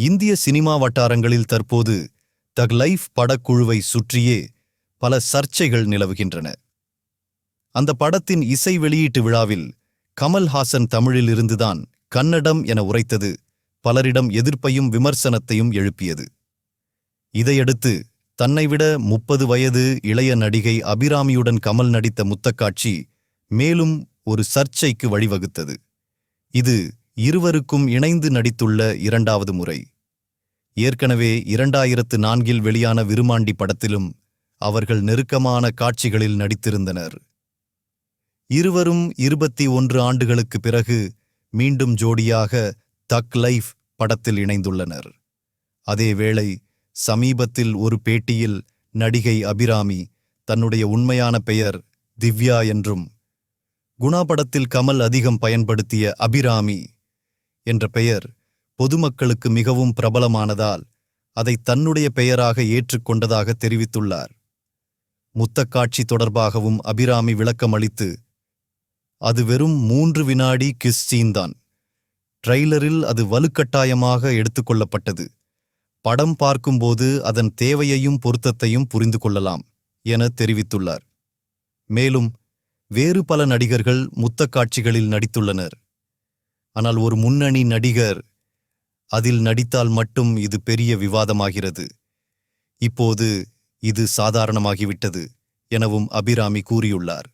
இந்திய சினிமா வட்டாரங்களில் தற்போது தக் லைஃப் படக்குழுவை சுற்றியே பல சர்ச்சைகள் நிலவுகின்றன. அந்த படத்தின் இசை வெளியீட்டு விழாவில் கமல்ஹாசன் தமிழிலிருந்துதான் கன்னடம் என உரைத்தது பலரிடம் எதிர்ப்பையும் விமர்சனத்தையும் எழுப்பியது. இதையடுத்து தன்னைவிட முப்பது வயது இளைய நடிகை அபிராமியுடன் கமல் நடித்த முத்தக்காட்சி மேலும் ஒரு சர்ச்சைக்கு வழிவகுத்தது. இது இருவருக்கும் இணைந்து நடித்துள்ள இரண்டாவது முறை. ஏற்கனவே இரண்டாயிரத்து நான்கில் வெளியான விருமாண்டி படத்திலும் அவர்கள் நெருக்கமான காட்சிகளில் நடித்திருந்தனர். இருவரும் இருபத்தி ஒன்று ஆண்டுகளுக்கு பிறகு மீண்டும் ஜோடியாக தக் லைஃப் படத்தில் இணைந்துள்ளனர். அதேவேளை சமீபத்தில் ஒரு பேட்டியில் நடிகை அபிராமி தன்னுடைய உண்மையான பெயர் திவ்யா என்றும் குணா படத்தில் கமல் அதிகம் பயன்படுத்திய அபிராமி என்ற பெயர் பொதுமக்களுக்கு மிகவும் பிரபலமானதால் அதை தன்னுடைய பெயராக ஏற்றுக்கொண்டதாக தெரிவித்துள்ளார். முத்தக்காட்சி தொடர்பாகவும் அபிராமி விளக்கமளித்து அது வெறும் மூன்று வினாடி கிஸ் சீன்தான் ட்ரெய்லரில் அது வலுக்கட்டாயமாக எடுத்துக்கொள்ளப்பட்டது படம் பார்க்கும்போது அதன் தேவையையும் பொருத்தத்தையும் புரிந்து கொள்ளலாம் என தெரிவித்துள்ளார். மேலும் வேறு பல நடிகர்கள் முத்தக்காட்சிகளில் நடித்துள்ளனர். ஆனால் ஒரு முன்னணி நடிகர் அதில் நடித்தால் மட்டும் இது பெரிய விவாதமாகிறது. இப்போது இது சாதாரணமாகிவிட்டது எனவும் அபிராமி கூறியுள்ளார்.